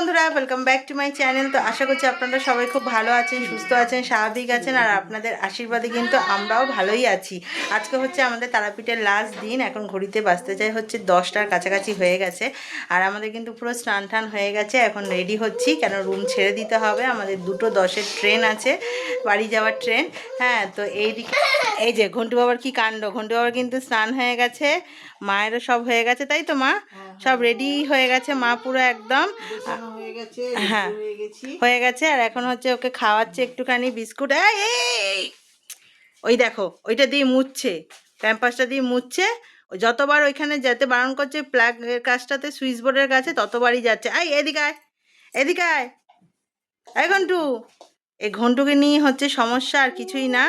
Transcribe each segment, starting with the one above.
বন্ধুরা welcome back to my channel তো আশা করছি আপনারা সবাই খুব ভালো আছেন, সুস্থ আছেন, স্বাভাবিক আছেন, আর আপনাদের আশীর্বাদে কিন্তু আমরাও ভালোই আছি। আজকে হচ্ছে আমাদের তারাপীঠের লাস্ট দিন, এখন ঘড়িতে বাঁচতে চাই হচ্ছে দশটার কাছাকাছি হয়ে গেছে। আর আমাদের কিন্তু পুরো স্নান টান হয়ে গেছে, এখন রেডি হচ্ছি, কেন রুম ছেড়ে দিতে হবে। আমাদের দুটো দশের ট্রেন আছে, বাড়ি যাওয়ার ট্রেন হ্যাঁ তো এই দিকে এই যে ঘন্টু বাবার কি কাণ্ড? ঘন্টু বাবার কিন্তু স্নান হয়ে গেছে, মায়েরও সব হয়ে গেছে, তাই তো মা? সব রেডি হয়ে গেছে মা পুরো একদম। হয়ে গেছে হ্যাঁ। গেছে। আর এখন হচ্ছে ওকে খাওয়াচ্ছে একটুখানি বিস্কুট। এই! ওই দেখো ওইটা দিয়ে মুছছে প্যাম্পাসটা দিয়ে মুছছে। যতবার ওইখানে যেতে বারণ করছে প্লাগ কাজটাতে সুইচ বোর্ডের কাছে ততবারই যাচ্ছে। আই এদিকে আয় এদিকে আয়। এই ঘন্টু। এই ঘন্টুকে নিয়ে হচ্ছে সমস্যা আর কিছুই না।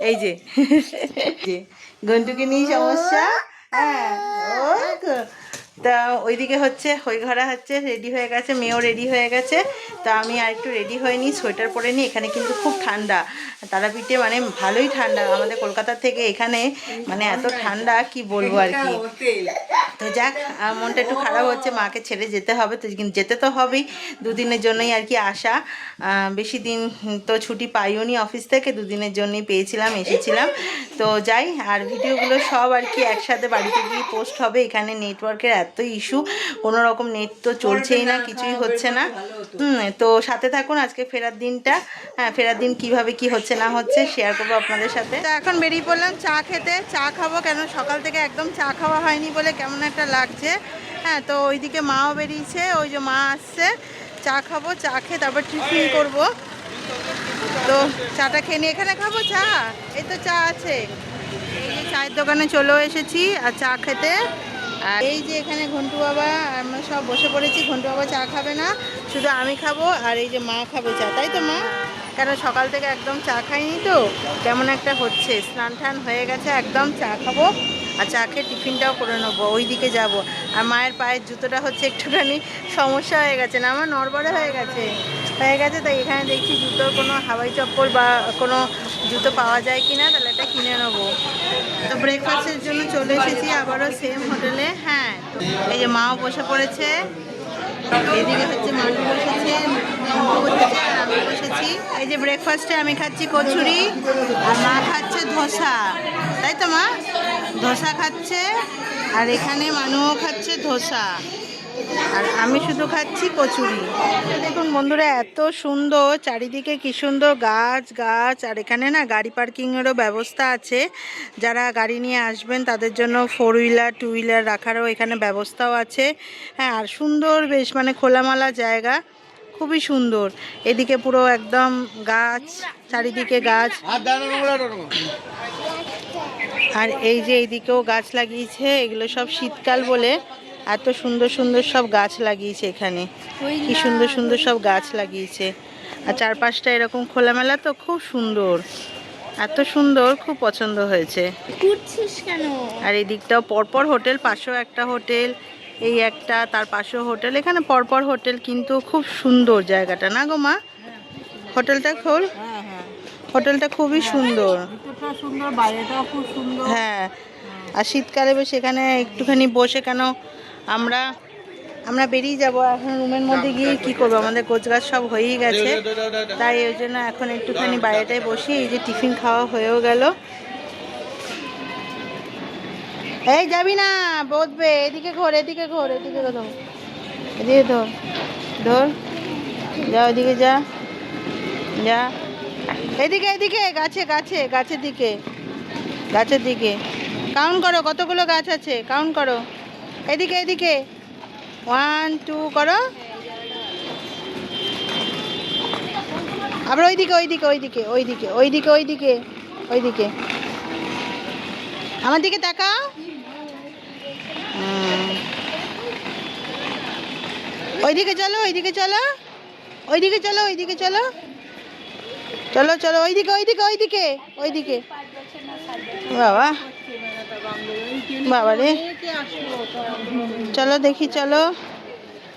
এই যে ঘন্টুকে নিয়ে সমস্যা। হ্যাঁ। তা ওইদিকে হচ্ছে, ওই ঘরে হচ্ছে রেডি হয়ে গেছে, মেয়েও রেডি হয়ে গেছে। তা আমি আর একটু রেডি হয়নি সোয়েটার পরে নিই এখানে কিন্তু খুব ঠান্ডা। তারাপীঠে মানে ভালোই ঠান্ডা, আমাদের কলকাতা থেকে এখানে মানে এত ঠান্ডা, কি বলব আর কি। তো যাক মনটা একটু খারাপ হচ্ছে, মাকে ছেড়ে যেতে হবে, তো কিন্তু যেতে তো হবেই, দুদিনের জন্যই আর কি আসা। বেশি দিন তো ছুটি পাইও নি অফিস থেকে, দুদিনের জন্যই পেয়েছিলাম, এসেছিলাম। তো যাই, আর ভিডিওগুলো সব আর কি একসাথে বাড়িতে গিয়ে পোস্ট হবে, এখানে নেটওয়ার্কের এত ইস্যু। কোনো রকম নেট তো চলছেই না কিছুই হচ্ছে না। তো সাথে থাকুন আজকে ফেরার দিনটা। হ্যাঁ ফেরার দিন কীভাবে কি হচ্ছে না হচ্ছে শেয়ার করব আপনাদের সাথে। তো এখন বেরিয়ে পড়লাম চা খেতে। চা খাব কেন? সকাল থেকে একদম চা খাওয়া হয়নি বলে কেমন একটা লাগছে। হ্যাঁ তো ওইদিকে মাও বেরিয়েছে ওই যে মা আসছে। চা খাব চা খেয়ে তারপর টিফিন করব। তো চাটা খেয়ে নিয়ে এখানে খাব চা? এই তো চা আছে। এই যে চায়ের দোকানে চলেও এসেছি আর চা খেতে। আর এই যে এখানে ঘন্টু বাবা, আমরা সব বসে পড়েছি, ঘন্টু বাবা চা খাবে না, শুধু আমি খাব আর এই যে মা খাবে চা, তাই তো মা? কেন সকাল থেকে একদম চা খাইনি তো? কেমন একটা হচ্ছে, স্নান টান হয়ে গেছে, একদম চা খাব আর চা খেয়ে টিফিনটাও করে নেব ওই দিকে যাব। আর মায়ের পায়ের জুতোটা হচ্ছে একটুখানি সমস্যা হয়ে গেছে না, আমার নড়বড়ে হয়ে গেছে হয়ে গেছে, তাই এখানে দেখছি জুতোর কোনো হাওয়াই চপ্পল বা কোনো জুতো পাওয়া যায় কি না তাহলে কিনে নেব। তো ব্রেকফাস্টের জন্য চলে এসেছি, আবারও সেম হোটেলে হ্যাঁ এই যে মাও বসে পড়েছে। এদিকে হচ্ছে মানু বসেছে বসেছে আমি বসেছি। এই যে ব্রেকফাস্টে আমি খাচ্ছি কচুরি, আর মা খাচ্ছে ধোসা। তাই তো মা? ধোসা খাচ্ছে, আর এখানে মানুও খাচ্ছে ধোসা। আর আমি শুধু খাচ্ছি কচুরি। দেখুন বন্ধুরা এত সুন্দর চারিদিকে কি সুন্দর গাছ গাছ আর এখানে না গাড়ি পার্কিংয়েরও ব্যবস্থা আছে। যারা গাড়ি নিয়ে আসবেন তাদের জন্য ফোর হুইলার টু হুইলার রাখারও এখানে ব্যবস্থাও আছে। হ্যাঁ আর সুন্দর বেশ মানে খোলামালা জায়গা খুবই সুন্দর। এদিকে পুরো একদম গাছ চারিদিকে গাছ। আর এই যে এইদিকেও গাছ লাগিয়েছে এগুলো সব শীতকাল বলে। এত সুন্দর সুন্দর সব গাছ লাগিয়েছে এখানে। কি সুন্দর সুন্দর সব গাছ লাগিয়েছে। আর চারপাশটা এরকম খোলামেলা তো খুব সুন্দর। এত সুন্দর খুব পছন্দ হয়েছে। কেন? আর এই দিকটাও পরপর হোটেল পাশেও একটা হোটেল এই একটা তার পাশেও হোটেল। এখানে পরপর হোটেল কিন্তু খুব সুন্দর জায়গাটা। না গো মা? হোটেলটা খোল। হ্যাঁ হ্যাঁ। হোটেলটা খুবই সুন্দর। সুন্দর বাইরেটাও খুব সুন্দর। হ্যাঁ। আর শীতকালে বেশ এখানে একটুখানি বসে কেন আমরা আমরা বেরিয়ে যাব এখন রুমের মধ্যে গিয়ে কি করব? আমাদের গোছগাছ সব হয়েই গেছে। তাই ওই জন্য এখন একটুখানি বাইরেটায় বসি এই যে টিফিন খাওয়া হয়েও গেল। এই যাবি না বসবে এদিকে ঘোর এদিকে ঘোর, এদিকে ধর। এদিকে ধর ধর। যা ওদিকে যা। যা। এদিকে এদিকে, গাছে গাছে, গাছের দিকে। গাছের দিকে। কাউন্ট করো কতগুলো গাছ আছে কাউন্ট করো। এদিকে এদিকে। ওয়ান টু করো। আবার ওইদিকে ওইদিকে ওইদিকে ওইদিকে ওইদিকে ওইদিকে ওইদিকে। আমার দিকে তাকাও। ওইদিকে চলো ওইদিকে চলো। ওইদিকে চলো ওইদিকে চলো। চলো চলো, ওইদিকে ওইদিকে ওইদিকে ওইদিকে। বাবা। বাবা রে চলো দেখি, চলো।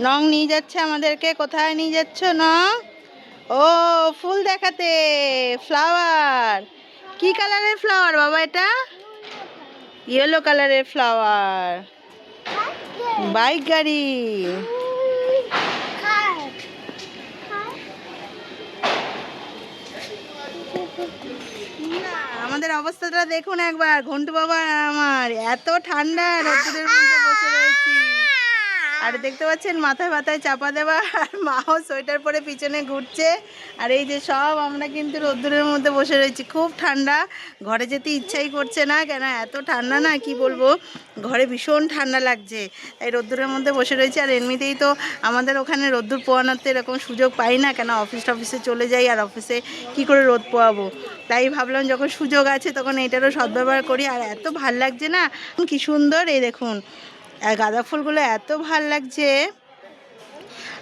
নং নিয়ে যাচ্ছে আমাদেরকে। কোথায় নিয়ে যাচ্ছ, নং? ও, ফুল দেখাতে। ফ্লাওয়ার। কি কালারের ফ্লাওয়ার বাবা এটা? ইয়েলো কালারের ফ্লাওয়ার। বাইক গাড়ি আমাদের অবস্থাটা দেখুন একবার, ঘন্টু বাবা আমার, এত ঠান্ডা রোদ্দুরের মধ্যে বসে রয়েছি। আর দেখতে পাচ্ছেন মাথায় মাথায় চাপা দেওয়া। মাও সোয়েটার পরে পিছনে ঘুরছে। আর এই যে সব আমরা কিন্তু রোদ্দুরের মধ্যে বসে রয়েছি। খুব ঠান্ডা। ঘরে যেতে ইচ্ছাই করছে না। কেন, এত ঠান্ডা না? কি বলব? ঘরে ভীষণ ঠান্ডা লাগছে। তাই রোদ্দুরের মধ্যে বসে রয়েছি। আর এমনিতেই তো আমাদের ওখানে রোদ্দুর পোয়ানোর তো এরকম সুযোগ পাই না। কেন, অফিস টফিসে চলে যাই আর অফিসে কি করে রোদ পোয়াবো? তাই ভাবলাম যখন সুযোগ আছে তখন এটারও সদ্ব্যবহার করি। আর এত ভালো লাগছে না? কি সুন্দর এই দেখুন। আর গাঁদা ফুলগুলো এত ভালো লাগছে।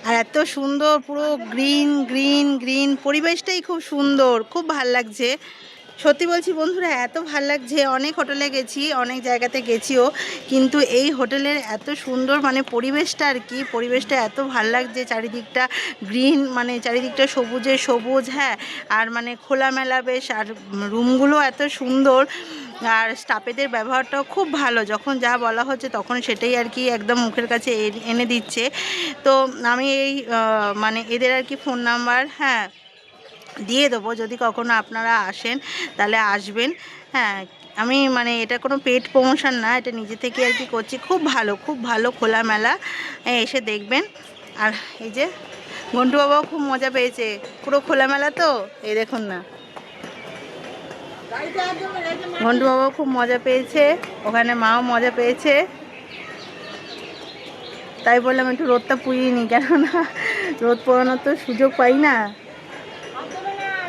আর এত সুন্দর পুরো গ্রিন গ্রিন গ্রিন। পরিবেশটাই খুব সুন্দর, খুব ভালো লাগছে। সত্যি বলছি বন্ধুরা, এত ভালো লাগছে। অনেক হোটেলে গেছি, অনেক জায়গাতে গেছিও, কিন্তু এই হোটেলের এত সুন্দর মানে পরিবেশটা আর কি, পরিবেশটা এত ভালো লাগছে চারিদিকটা গ্রিন মানে চারিদিকটা সবুজে সবুজ হ্যাঁ। আর মানে খোলামেলা বেশ, আর রুমগুলো এত সুন্দর। আর স্টাফেদের ব্যবহারটাও খুব ভালো। যখন যা বলা হচ্ছে তখন সেটাই আর কি একদম মুখের কাছে এনে দিচ্ছে। তো আমি এই মানে এদের আর কি ফোন নাম্বার হ্যাঁ দিয়ে দেবো। যদি কখনো আপনারা আসেন তাহলে আসবেন। হ্যাঁ আমি মানে এটা কোনো পেট প্রমোশন না এটা নিজে থেকে আর কি করছি। খুব ভালো খুব ভালো খোলামেলা হ্যাঁ, এসে দেখবেন। আর এই যে ঘন্টু বাবাও খুব মজা পেয়েছে। পুরো খোলামেলা তো? এই দেখুন না। ঘন্টু বাবাও খুব মজা পেয়েছে, ওখানে মাও মজা পেয়েছে। তাই বললাম একটু রোদটা পুড়িয়ে নি, কেননা রোদ পোড়ানোর তো সুযোগ পাই না।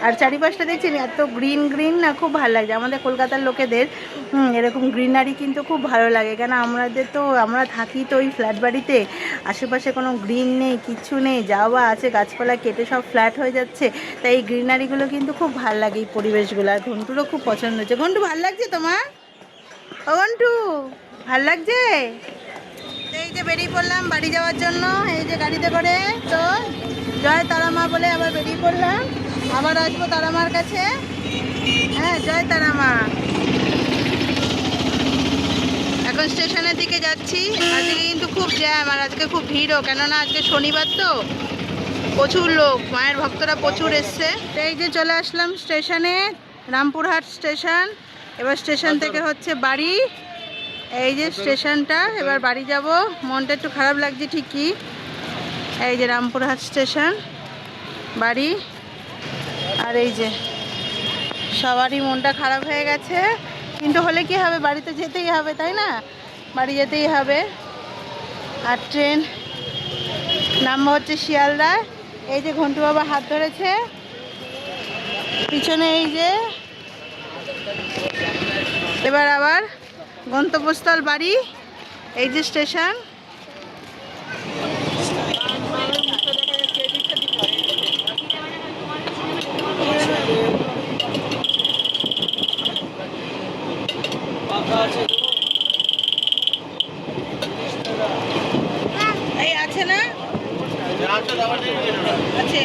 আর চারিপাশটা দেখছেন, এত গ্রিন গ্রিন না, খুব ভালো লাগছে আমাদের কলকাতার লোকেদের এরকম গ্রিনারি কিন্তু খুব ভালো লাগে। কেন আমাদের তো, আমরা থাকি তো ওই ফ্ল্যাট বাড়িতে। আশেপাশে কোনো গ্রিন নেই কিচ্ছু নেই যাওয়া আছে, গাছপালা কেটে সব ফ্ল্যাট হয়ে যাচ্ছে। তাই এই গ্রিনারিগুলো কিন্তু খুব ভালো লাগে এই পরিবেশগুলো। আর ঘন্টুরও খুব পছন্দ হচ্ছে। ঘন্টু, ভালো লাগছে তোমার? ও ঘন্টু, ভালো লাগছে? এই যে বেরিয়ে পড়লাম বাড়ি যাওয়ার জন্য, এই যে গাড়িতে করে। তো জয় তারা মা বলে আবার বেরিয়ে পড়লাম। আবার আসব তারামার কাছে? হ্যাঁ জয় তারামা। এখন স্টেশনের দিকে যাচ্ছি। আজকে কিন্তু খুব জ্যাম আর আজকে খুব ভিড়ও কেননা আজকে শনিবার তো। প্রচুর লোক, মায়ের ভক্তরা প্রচুর এসছে। এই যে চলে আসলাম স্টেশনে, রামপুরহাট স্টেশন। এবার স্টেশন থেকে হচ্ছে বাড়ি। এই যে স্টেশনটা, এবার বাড়ি যাব। মনটা একটু খারাপ লাগছে ঠিকই। এই যে রামপুরহাট স্টেশন, বাড়ি। আর এই যে, সবারই মনটা খারাপ হয়ে গেছে। কিন্তু হলে কি হবে? বাড়িতে যেতেই হবে, তাই না? বাড়ি যেতেই হবে। আর ট্রেন নাম্বার হচ্ছে শিয়ালদা। এই যে ঘন্টু বাবা হাত ধরেছে। পিছনে এই যে, এবার আবার গন্তব্যস্থল বাড়ি। এই যে স্টেশন এই আছে না আছে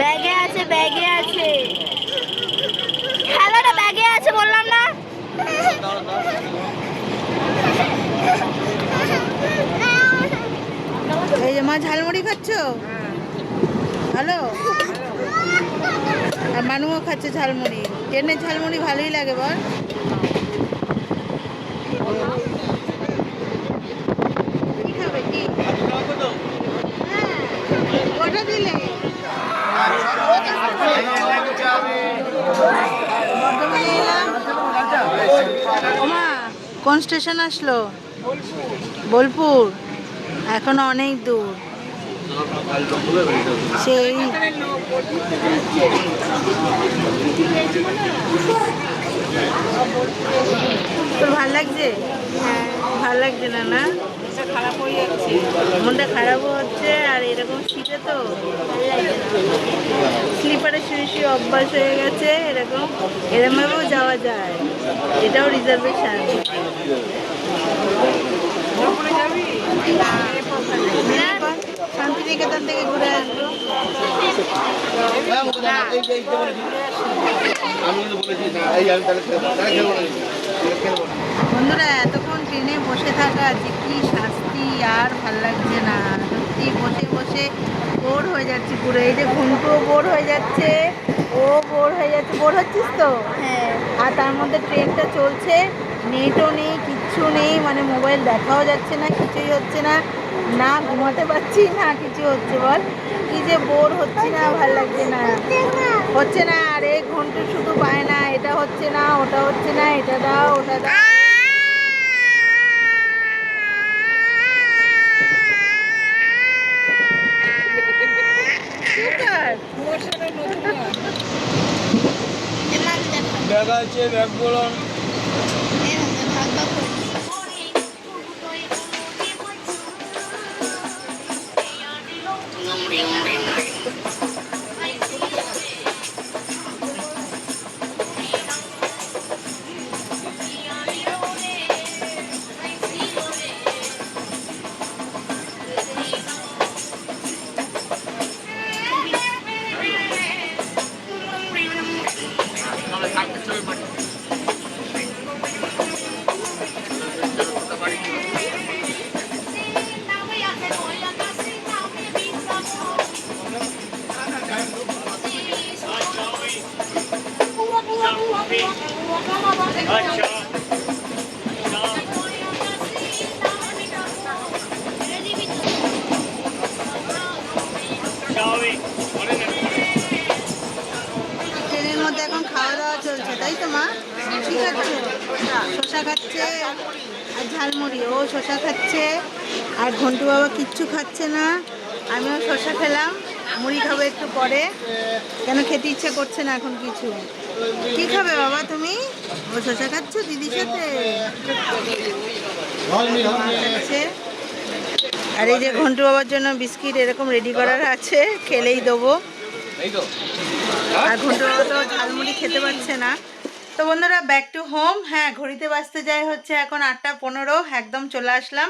ব্যাগে আছে ব্যাগে আছে। ব্যাগে আছে, বললাম না। এই যে মা ঝালমুড়ি খাচ্ছ? হ্যালো? আর মানুও খাচ্ছে ঝালমুড়ি। ট্রেনের ঝালমুড়ি ভালোই লাগে, বল কি খাবে কি কটা দিলে বর্ধমানে এলাম কোন স্টেশন আসলো? বোলপুর। এখনও অনেক দূর। সেই তোর ভালো লাগছে? ভালো লাগছে না না? খারাপ হয়ে যাচ্ছে। মনটা খারাপও হচ্ছে আর এরকম শীতে তো স্লিপারে শুয়ে শুয়ে অভ্যাস হয়ে গেছে এরকম এরমভাবেও যাওয়া যায়। এটাও রিজার্ভেশন শান্তিনিকেতন থেকে ঘুরে আসব। আমি কিন্তু বলেছি এই আমি তাহলে বন্ধুরা এতক্ষণ ট্রেনে বসে থাকা যে কি শাস্তি আর ভালো লাগছে না। যাচ্ছি বসে বসে বোর হয়ে যাচ্ছি পুরো। এই যে ঘুমটুও বোর হয়ে যাচ্ছে ও বোর হয়ে যাচ্ছে। বোর হচ্ছিস তো? হ্যাঁ। আর তার মধ্যে ট্রেনটা চলছে নেটও নেই কিচ্ছু নেই মানে মোবাইল দেখাও যাচ্ছে না কিছুই হচ্ছে না। না ঘুমাতে পারছি না কিছু হচ্ছে বল। কি যে বোর হচ্ছে না ভালো লাগছে না। হচ্ছে না আর এই ঘন্টু শুধু পায় না। এটা হচ্ছে না, ওটা হচ্ছে না, এটা দাও, ওটা দাও। ব্যাগ আছে ব্যাগগুলো ভাগ ভাগ করে শশা খাচ্ছে, আর ঝালমুড়ি। ও শশা খাচ্ছে, আর ঘন্টু বাবা কিচ্ছু খাচ্ছে না। আমিও শশা খেলাম, মুড়ি খাব একটু পরে। কেন খেতে ইচ্ছে করছে না এখন কিছু? কি খাবে বাবা তুমি? ও শশা খাচ্ছ দিদির সাথে? খাচ্ছে আর এই যে ঘন্টু বাবার জন্য বিস্কিট এরকম রেডি করার আছে, খেলেই দেবো। আর ঘন্টু বাবা তো ঝালমুড়ি খেতে পারছে না। তো বন্ধুরা ব্যাক টু হোম হ্যাঁ ঘড়িতে বাজতে যায় হচ্ছে এখন আটটা পনেরো একদম চলে আসলাম।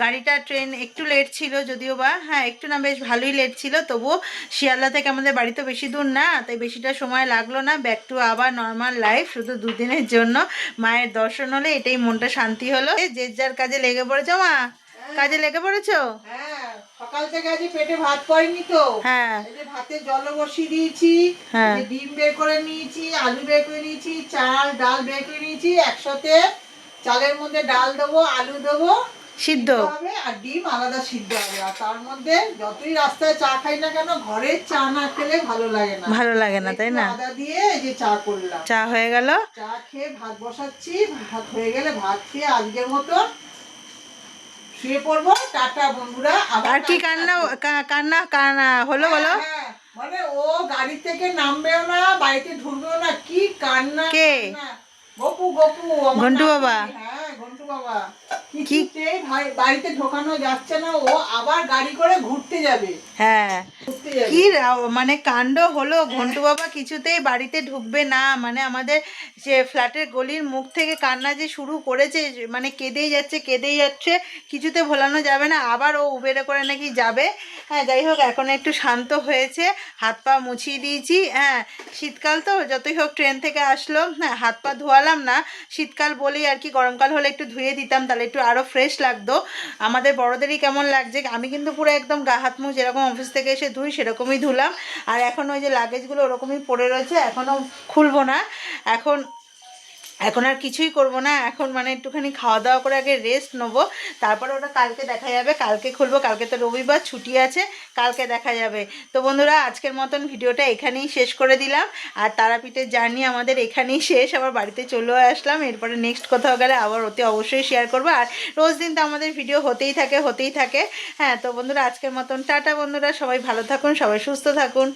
গাড়িটা ট্রেন একটু লেট ছিল যদিও বা হ্যাঁ একটু না বেশ ভালোই লেট ছিল তবুও শিয়ালদা থেকে আমাদের বাড়ি তো বেশি দূর না তাই বেশিটা সময় লাগল না। ব্যাক টু আবার নর্মাল লাইফ শুধু দুদিনের জন্য। মায়ের দর্শন হলে এটাই মনটা শান্তি হলো। যে যার কাজে লেগে পড়েছো মা? কাজে লেগে পড়েছো? হ্যাঁ। সকাল থেকে আজ পেটে ভাত পড়েনি তো। হ্যাঁ। এই যে ভাতে জল বসিয়ে দিয়েছি হ্যাঁ। ডিম বের করে নিয়েছি আলু বের করে নিয়েছি চাল ডাল বের করে নিয়েছি একসাথে চালের মধ্যে ডাল দেবো আলু দেবো সিদ্ধ। হবে আর ডিম আলাদা সিদ্ধ হবে। আর তার মধ্যে যতই রাস্তায় চা খাই না কেন ঘরের চা না খেলে ভালো লাগে না। ভালো লাগে না তাই না? আদা দিয়ে যে চা করলাম। চা হয়ে গেল। চা খেয়ে ভাত বসাচ্ছি ভাত হয়ে গেলে ভাত খেয়ে আজকের মতন শুয়ে পড়ব টাটা বন্ধুরা আর কি কান্না কান্না কান্না হলো বলো? হ্যাঁ, মানে ও গাড়ি থেকে নামবেও না বাড়িতে ঢুকবেও না কি কান্না কে? গপু গপু ঘন্টু বাবা? হ্যাঁ ঘন্টু বাবা। কিছুতেই ভাই- বাড়িতে ঢোকানো যাচ্ছে না ও আবার গাড়ি করে ঘুরতে যাবে। হ্যাঁ। কি মানে কাণ্ড হলো ঘন্টু বাবা কিছুতেই বাড়িতে ঢুকবে না মানে আমাদের যে ফ্ল্যাটের গলির মুখ থেকে কান্না যে শুরু করেছে মানে কেঁদেই যাচ্ছে কেঁদেই যাচ্ছে কিছুতে ভোলানো যাবে না আবার ও উবেরে করে নাকি যাবে। হ্যাঁ যাই হোক এখন একটু শান্ত হয়েছে হাত পা মুছিয়ে দিয়েছি হ্যাঁ শীতকাল তো যতই হোক ট্রেন থেকে আসলো হ্যাঁ হাত পা ধোয়ালাম না শীতকাল বলেই আর কি গরমকাল হলে একটু ধুয়ে দিতাম তাহলে একটু আরও ফ্রেশ লাগতো। আমাদের বড়দেরই কেমন লাগছে, আমি কিন্তু পুরো একদম গা হাত মুখ যেরকম অফিস থেকে এসে ধুই সেরকমই ধুলাম। আর এখন ওই যে লাগেজগুলো ওরকমই পড়ে রয়েছে এখনও খুলবো না। এখন এখন আর কিছুই করব না। এখন মানে একটুখানি খাওয়া দাওয়া করে আগে রেস্ট নেব। তারপরে ওটা কালকে দেখা যাবে। কালকে খুলবো। কালকে তো রবিবার, ছুটি আছে। কালকে দেখা যাবে। তো বন্ধুরা, আজকের মতন ভিডিওটা এখানেই শেষ করে দিলাম। আর তারাপীঠের জার্নি আমাদের এখানেই শেষ। আবার বাড়িতে চলেও আসলাম। এরপরে নেক্সট কোথাও গেলে আবার ওতে অবশ্যই শেয়ার করব। আর রোজ দিন তো আমাদের ভিডিও হতেই থাকে হতেই থাকে। হ্যাঁ তো বন্ধুরা, আজকের মতন টাটা বন্ধুরা। সবাই ভালো থাকুন, সবাই সুস্থ থাকুন।